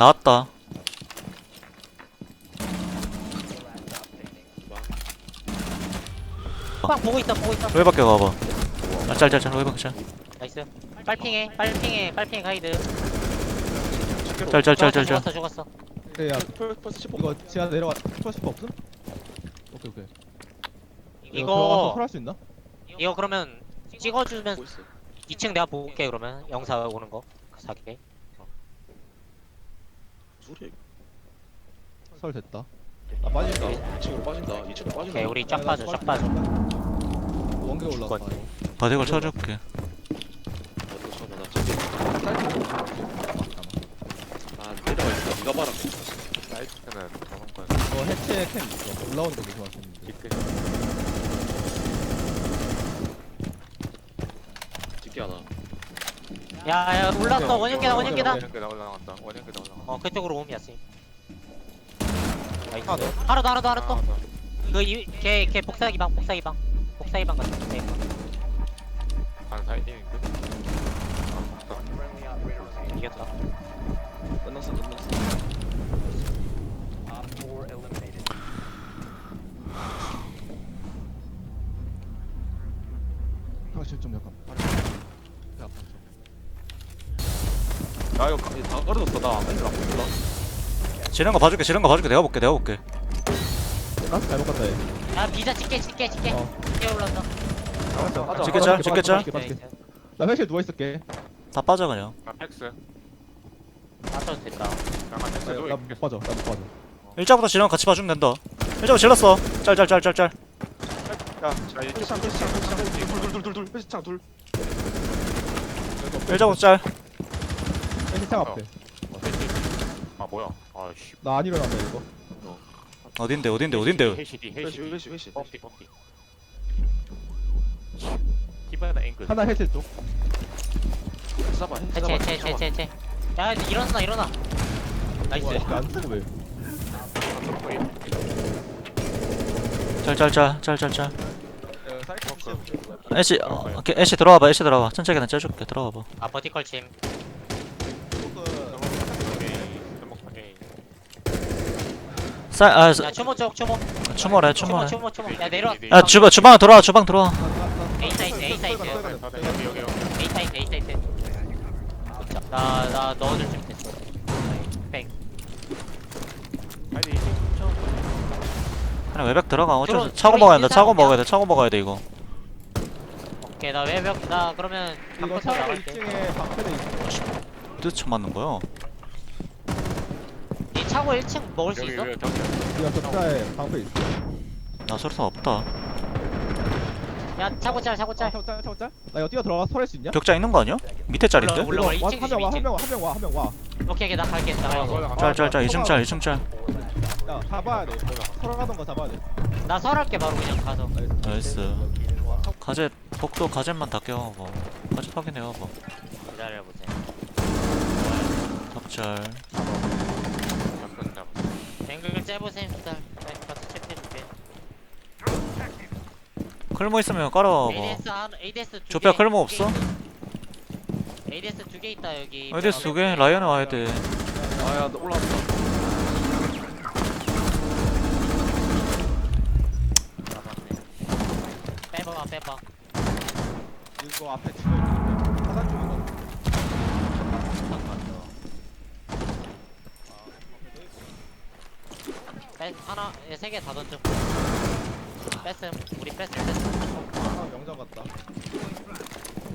나왔다. 빡 보고 있다 보고 있다. 로에 밖에 가봐. 아 짤짤짤 로에 밖에 짤 나이스. 빨핑해 빨핑해 빨핑 가이드. 짤짤짤 짤. 죽었어 죽었어. 야. 플러스 10 이거 지하 내려와 플러스 10 없음? 오케이 오케이. 이거 할수 있나? 이거 그러면 찍어주면 2층 내가 볼게 그러면. 영상 오는 거. 4개 소리야? 설 됐다. 나 빠진다. 2층으로 빠진다. 2층으로 빠진다. 오케이 우리 쫙 빠져 쫙 빠져. 원격 올라왔다. 바닥을 쳐줄게. 아, 어떤 봐라. 사이트는 더한 건 어 해체 캠 올라오는 거 계속 왔었는데 찍게 하나. 야야 올랐어 원형계단 원형계단 원형계단 올라간다. 원형계단 올라간다. 어 그쪽으로 오면 야스 나이스. 하나 하나 더 하나 더 하나 더. 그, 이, 걔걔 복사기 방 복사기 방. 복사기 방 같은 복사기 방 반 사이딩인데? 아, 맞다. 이겼다. 끝났어 끝났어. 야 이거 다 떨어졌어. 나안 들어 안 들어 지는 거 봐줄게 지는 거 봐줄게. 내가 볼게 내가 볼게. 아? 잘못 갔다 얘 아 비자 찍게 찍게 찍게. 어. 찍게 올라온다. 찍게 짜 찍게 짜나 회실 누워있을게. 다 빠져 그냥. 나 팩스. 다 써도 됐다. 잠깐 팩스 나 못 빠져 나 못 빠져. 일자부터 지는 거 같이 봐주면 된다. 일자부터 질렀어. 짤짤짤짤짤. 야자 이거 회시창 회시창 회시창. 둘둘둘둘둘. 회시창 둘. 일자부터 짤. 헬기탕 앞에. 어, 셋이. 아 뭐야? 아씨. 나 안 일어난다 이거. 어, 어딘데 어딘데 어딘데? 하나 해체 쪽. 해체 해체 해체 해체 야 일어나 일어나. 나이스. 짤짤짤짤짤짤 애쉬 어, 오케이 애쉬 들어와봐 애쉬 들어와 천천히 그냥 째줄게. 들어와봐. 아 버티컬 침. 쌀, 아, 야 초모 쪽 초모 추모래, 초모, 추모래. 초모 초모 야 내려. 네, 네, 네. 야, 주방, 주방 들어와, 주방 들어와. A 사이트, A 사이트. A 사이트, A 사이트. 나, 나, 너를 좀 됐어. 뺑. 그냥 외벽 들어가. 어쩔 수 없어. 차고 먹어야 된다, 차고 먹어야 돼, 차고 먹어야 돼, 이거. 오케이 나 외벽 나 그러면 이거 방금 1층에 방패돼 있어. 뜨쳐 맞는 거요. 차고 1층 먹을 수 있어? 야, 격자에 방패 있어. 나 수류탄 없다 야 차고 짤 차고 짤 아, 차고짤? 나 이거 뛰어 들어가서 설할 수 있냐? 격자 있는 거 아니야? 밑에 짤인데? 올라- 올라와, 와, 이층 한명 와, 한 명 와, 한 명 와, 한 명 와. 오케이 오케이 나 갈게 나가짤짤짤 2층 아, 짤 2층 짤 야, 잡아야 돼. 설하던 거 잡아야 돼. 나 설할게 바로 그냥 가서 나이스 가젯 복도 가젯만 다 깨워봐 가젯 확인해봐 기다려보자 닭짤 뱅글 째보셈 기다 가서 체크해줄게. 클모 있으면 깔아 ADS 한 ADS 두개 조뼈 클모 없어? ADS 두 개 있다 여기. 어디 두개? 라이언 와야 돼. 아야 올라왔어 빼봐 빼봐. 이거 앞에 죽어. 뺐 하나 예, 세개 다 던져 뺐음. 우리 뺐음 뺐음. 아 영장 같다.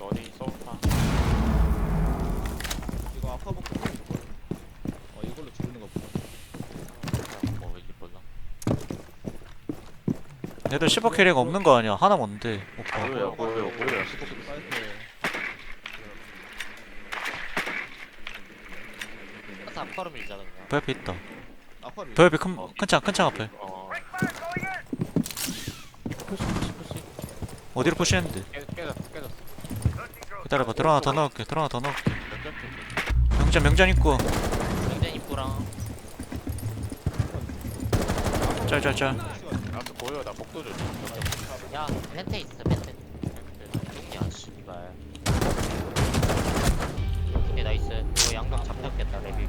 어디 소파? 이거 아파 볼까 어 이걸로 죽는 거 보자 뭐 왠지 몰라 얘들 15 캐리가 없는 거 아니야? 하나 뭔데? 오빠. 보여요? 보여요? 걸음 밀자 그냥. 그 앞에 있다. 아파를. 더 옆에 큰, 큰 창, 큰 창 앞에. 어. 어디로 푸시는데? 기다려봐. 들어나 더 넣을게. 들어나 더 넣을게. 명전, 명전 있고. 명전 입구랑 짤, 짤, 짤. 나도 보여 나 복도 좀. 야 멘트 있어 멘트 야 씨발 오케이 나이스 이거 양각 잡혔겠다 레빌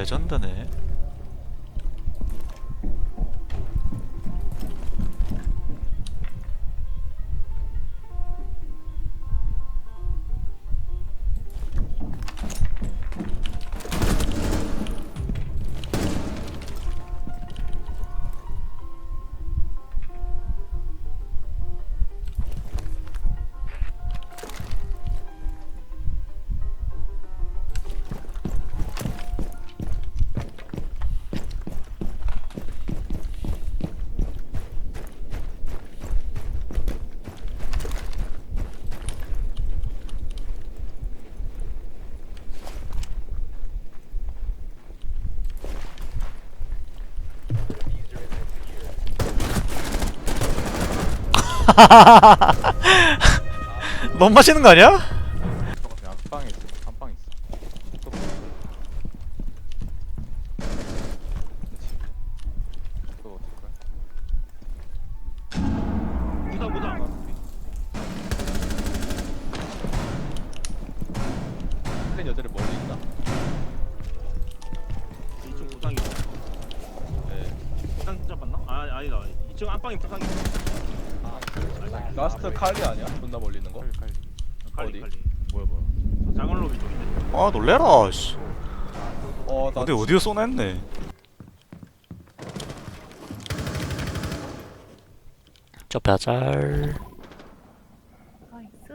레전드네. 너무 맛있는 거 아니야? 안방에. 안방에 네. 아 부상이 라스트 칼리 아니야? 존나 멀리 있는 거? 칼리 칼리. 칼리 어디? 칼리 뭐야 뭐야 장을 로비 쪽인데 아 놀래라. 씨. 어, 나 어디 어디에 쏘나 했네. 저 벼잘. 나이스.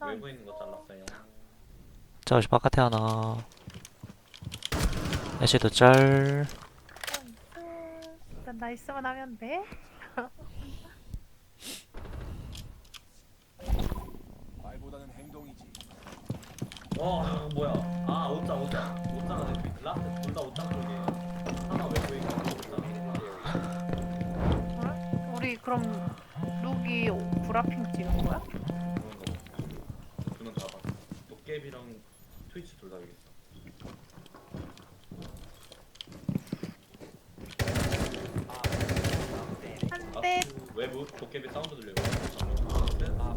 외부에 있는 거 잘랐어요. 자 혹시 바깥에 하나. 애쉬도 짤. 일단 나이스만 하면 돼. 말보다는 행동이지. 어, 뭐야? 아, 옷자, 옷자. 옷자가 내 뒤- 라스트 둘다 옷자 쪽에 하나 외부에. 그래? 우리 그럼 룩이 브라핑 찍은 거야? 그런 거. 두명 다 봐. 도깨비랑 트위치 둘다 여기 있어. 한 대. 아, 외부 도깨비 사운드 들려요. 아,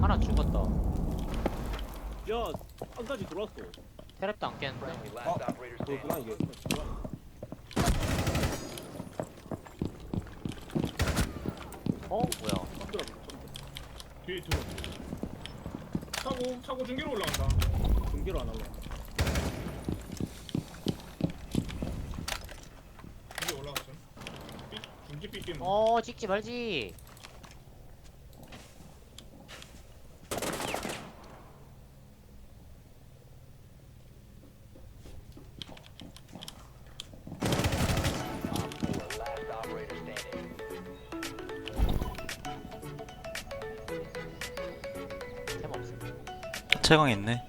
하나 죽었다 야 안까지 들어왔어. 테랩도 안 깼는데. 그거구나 이게 어? 뭐야? 뒤에 두 차고 차고 중계로 올라간다. 중계로 안 하려 중계 올라갔어. 삐 중계 삐끼는 어 찍지 말지 채광 있네.